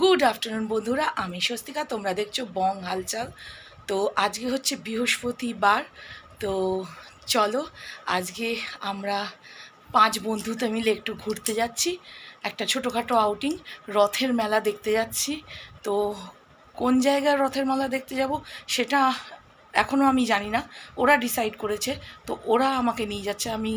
Good afternoon বন্ধুরা। আমি স্বস্তিকা, তোমরা দেখছ বং হালচাল। তো আজকে হচ্ছে বৃহস্পতিবার। তো চলো, আজকে আমরা পাঁচ বন্ধুতে মিলে একটু ঘুরতে যাচ্ছি। একটা ছোটোখাটো আউটিং রথের মেলা দেখতে যাচ্ছি। তো কোন জায়গায় রথের মেলা দেখতে যাব সেটা এখনও আমি জানি না। ওরা ডিসাইড করেছে। তো ওরা আমাকে নিয়ে যাচ্ছে। আমি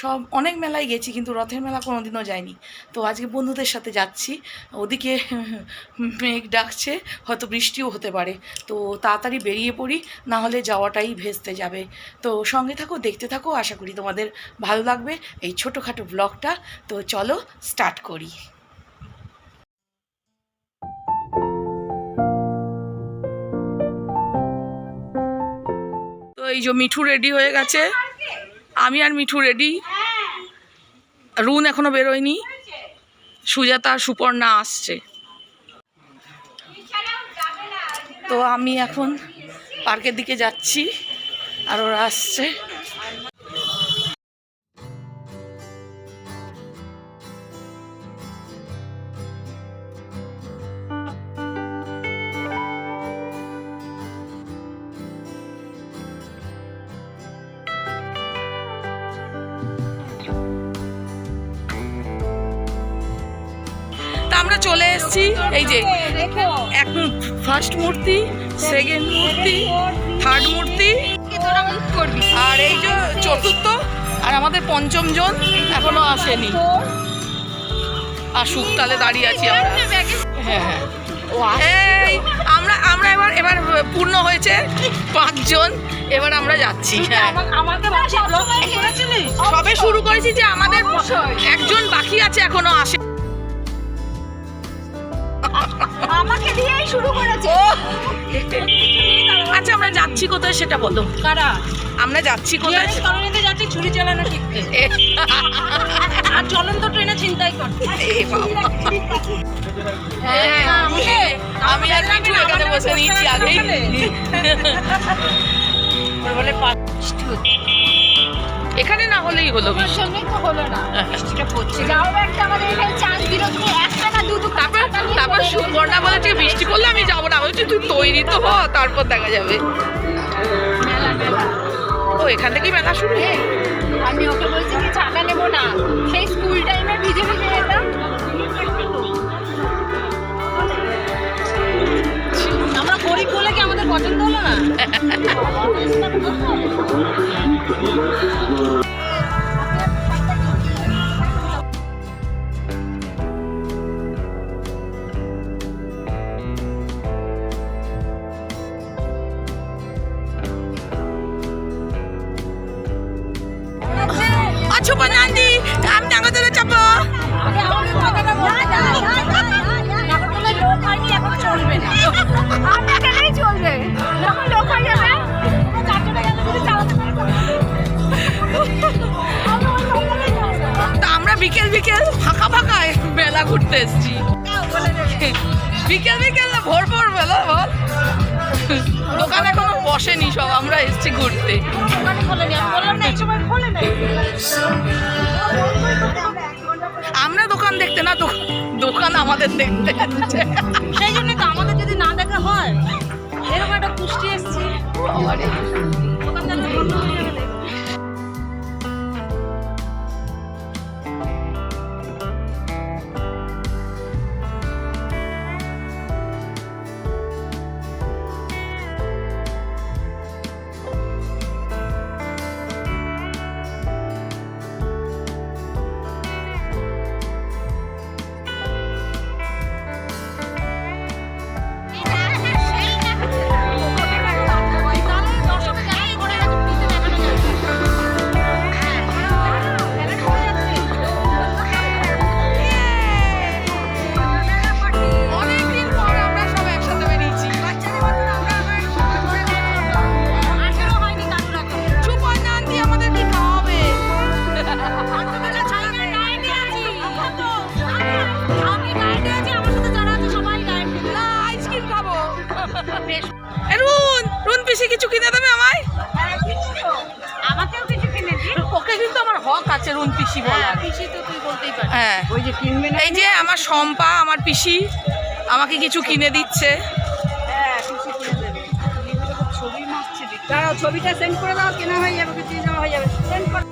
সব অনেক মেলায় গেছি কিন্তু রথের মেলা কোনো দিনও যাইনি। তো আজকে বন্ধুদের সাথে যাচ্ছি। ওদিকে মেঘ ডাকছে, হয়তো বৃষ্টিও হতে পারে। তো তাড়াতাড়ি বেরিয়ে পড়ি, না হলে যাওয়াটাই ভেস্তে যাবে। তো সঙ্গে থাকো, দেখতে থাকো, আশা করি তোমাদের ভালো লাগবে এই ছোটোখাটো ব্লগটা তো চলো স্টার্ট করি। তো এই যে মিঠু রেডি হয়ে গেছে। আমি আর মিঠু রেডি রুন এখনও বেরোয়নি। সুজাতা আর সুপর্ণা আসছে। তো আমি এখন পার্কের দিকে যাচ্ছি আর ওরা আসছে। আমরা চলে এসেছি এই যে এক ফার্স্ট মূর্তি সেকেন্ড মূর্তি থার্ড মূর্তি আর এই যে চতুর্থ আর আমাদের পঞ্চম জন এখনও আসেনি। আসুক তাহলে দাঁড়িয়ে আছি আমরা। হ্যাঁ হ্যাঁ। এই, আমরা আমরা এবার এবার পূর্ণ হয়েছে পাঁচজন এবার আমরা যাচ্ছি হ্যাঁ। সবে শুরু করেছি যে আমাদের একজন বাকি আছে এখনও আসে আমাকে দিয়েই শুরু করেছে। আচ্ছা আমরা যাচ্ছি কোথায় সেটা বলো। কারা? আমরা যাচ্ছি কোথায় কলোনিতে যাচ্ছে ছুরি চালানো শিখতে। আর চলন্ত ট্রেনে চিন্তাই করতে হ্যাঁ, আমি আর মিঠু এখানে বসে নিয়েছি আগেই বলে এখানে না হলেই হলো। সঙ্গে তো হলো না। বৃষ্টিটা পড়ছে যাও একটা আমাদের এখানে দুটো তারপর তারপর সুবর্ণা বলেছে বৃষ্টি পড়লে আমি যাব না। বলছি তুই তৈরি তো হ তারপর দেখা যাবে। ও এখান থেকেই মেলা শুরু? আমি ওকে বলছি কি ছাতা নেব না। সেই স্কুল টাইমে ভিজে ভিজে যেতাম। আমরা গরিব বলে কি আমাদের পছন্দ হলো না? ঘুরতে এসেছি বলে বিকেল বিকেল না ভোর ভোর মেলা বল দোকান এখনও বসেনি সব আমরা এসেছি ঘুরতে। আমরা দোকান দেখতে না দোকান দোকান আমাদের দেখতে। সেই জন্য তো আমাদের যদি না দেখা হয় এরকম একটা পুষ্টি এসছে কিনে পিসি বলার পিসি তো তুই বলতেই পারিস। হ্যাঁ ওই যে কিনবে না এই যে আমার সম্পা আমার পিসি আমাকে কিছু কিনে দিচ্ছে। হ্যাঁ পিসি কিনে দেবে। ছবি মারছে ছবিটা সেন্ড করে দাও কেনা হয়ে যাবে কিছু জমা হয়ে যাবে। সেন্ড কর।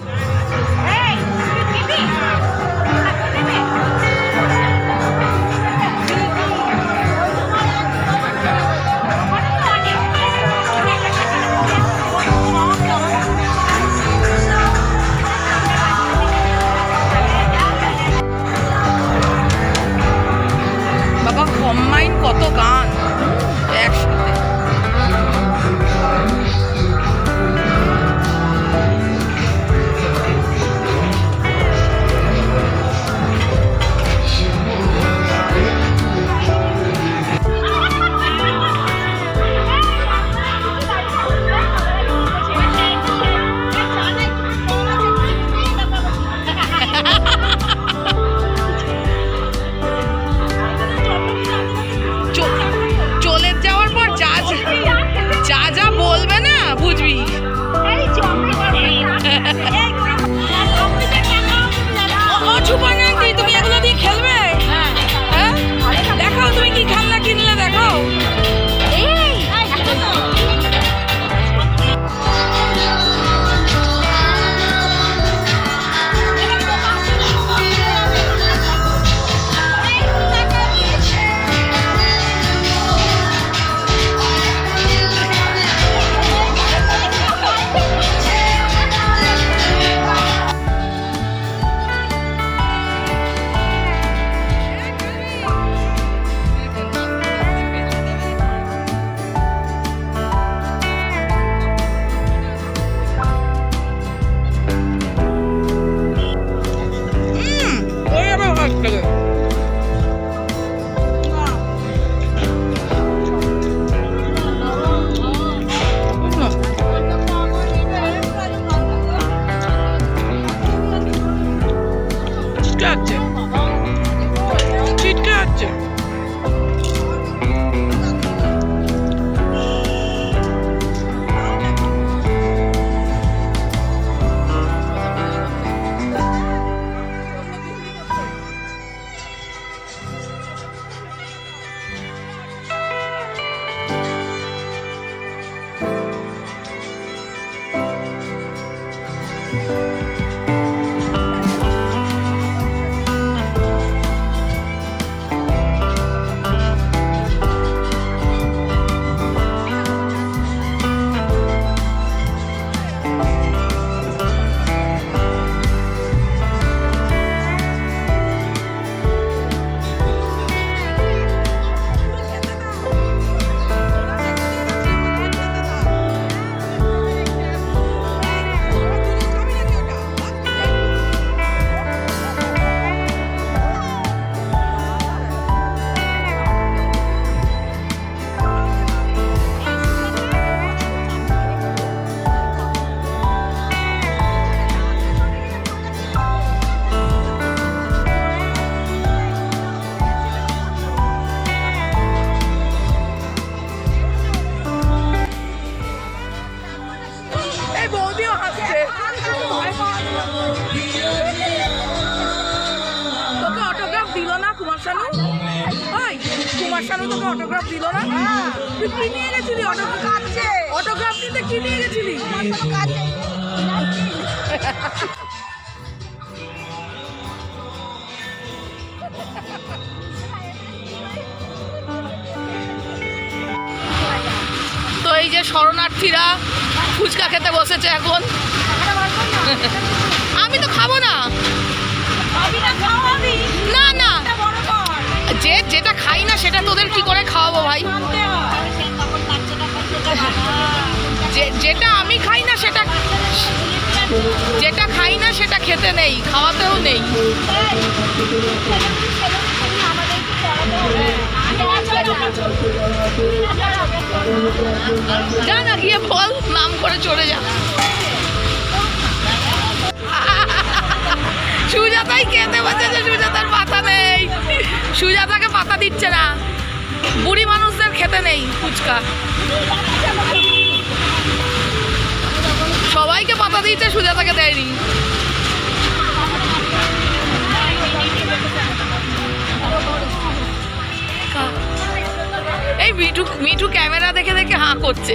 ও সুপর্ণান্তি তুমি এগুলো দিয়ে খেলবে? বৌদিও হাসছে। তোকে অটোগ্রাফ দিল না কুমার শানু ওই কুমার শানু তোকে অটোগ্রাফ দিল না? তুই কি নিয়ে গেছিলি অটোগ্রাফ অটোগ্রাফ নিতে কি নিয়ে গেছিলি? এই যে শরণার্থীরা ফুচকা খেতে বসেছে এখন। আমি তো খাব না। না না। যে, যেটা খাই না সেটা তোদের কি করে খাওয়াবো ভাই? যেটা আমি খাই না সেটা যেটা খাই না সেটা খেতে নেই, খাওয়াতেও নেই। যা না গিয়ে বল, নাম করে চলে যা। সুজাতাই খেতে বসেছে সুজাতার পাতা নেই। সুজাতাকে পাতা দিচ্ছে না। বুড়ি মানুষদের খেতে নেই ফুচকা। সবাইকে পাতা দিচ্ছে সুজাতাকে দেয়নি। এই মিঠু মিঠু ক্যামেরা দেখে দেখে হাঁ করছে।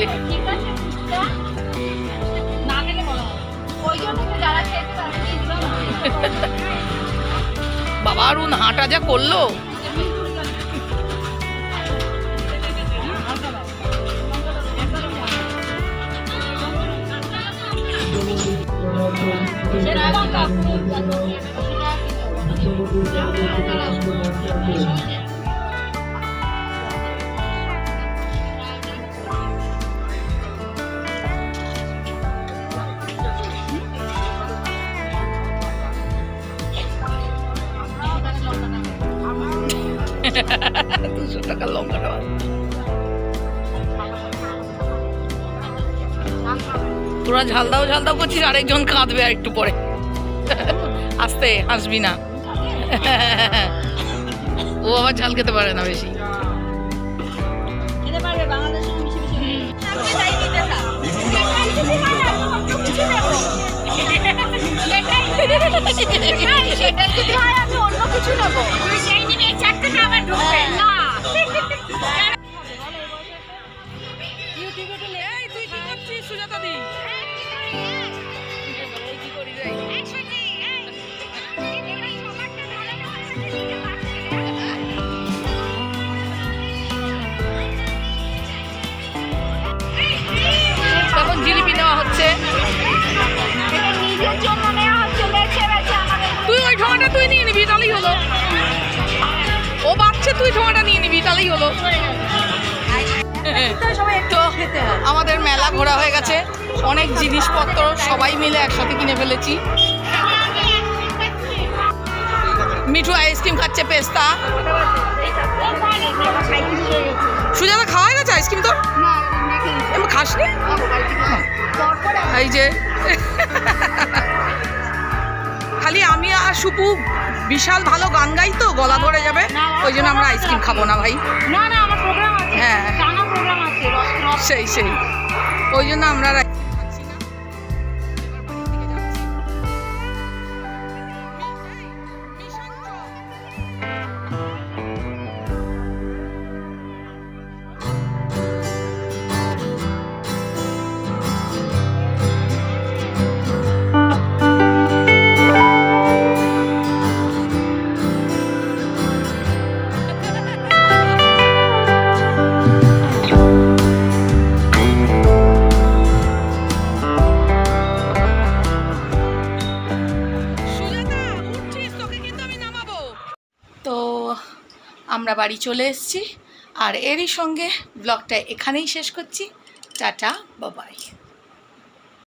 বাবা অরুণ হাঁটা যা করল। দুশো টাকা লঙ্কা তোরা ঝাল দাও ঝাল দাও করছিস, আরেকজন কাঁদবে আর একটু পরে। আস্তে, হাসবি না। ও আবার ঝাল খেতে পারে না বেশি। অন্য কিছু আমাদের তুই ওই তুই নিয়ে নিবি ও তুই নিয়ে নিবি, তাহলেই হলো। আমাদের মেলা ঘোরা হয়ে গেছে। অনেক জিনিসপত্র সবাই মিলে একসাথে কিনে ফেলেছি। মিঠু আইসক্রিম খাচ্ছে পেস্তা। সুজাতা, খাওয়া গেছে আইসক্রিম তোর? খাসনি? এই যে। খালি আমি আর সুপু বিশাল ভালো গান গাই তো গলা ধরে যাবে। ওই জন্য আমরা আইসক্রিম খাব না ভাই। হ্যাঁ। সেই সেই। ওই জন্য আমরা আমরা বাড়ি চলে এসেছি। আর এরই সঙ্গে ব্লগটা এখানেই শেষ করছি। টাটা বাবাই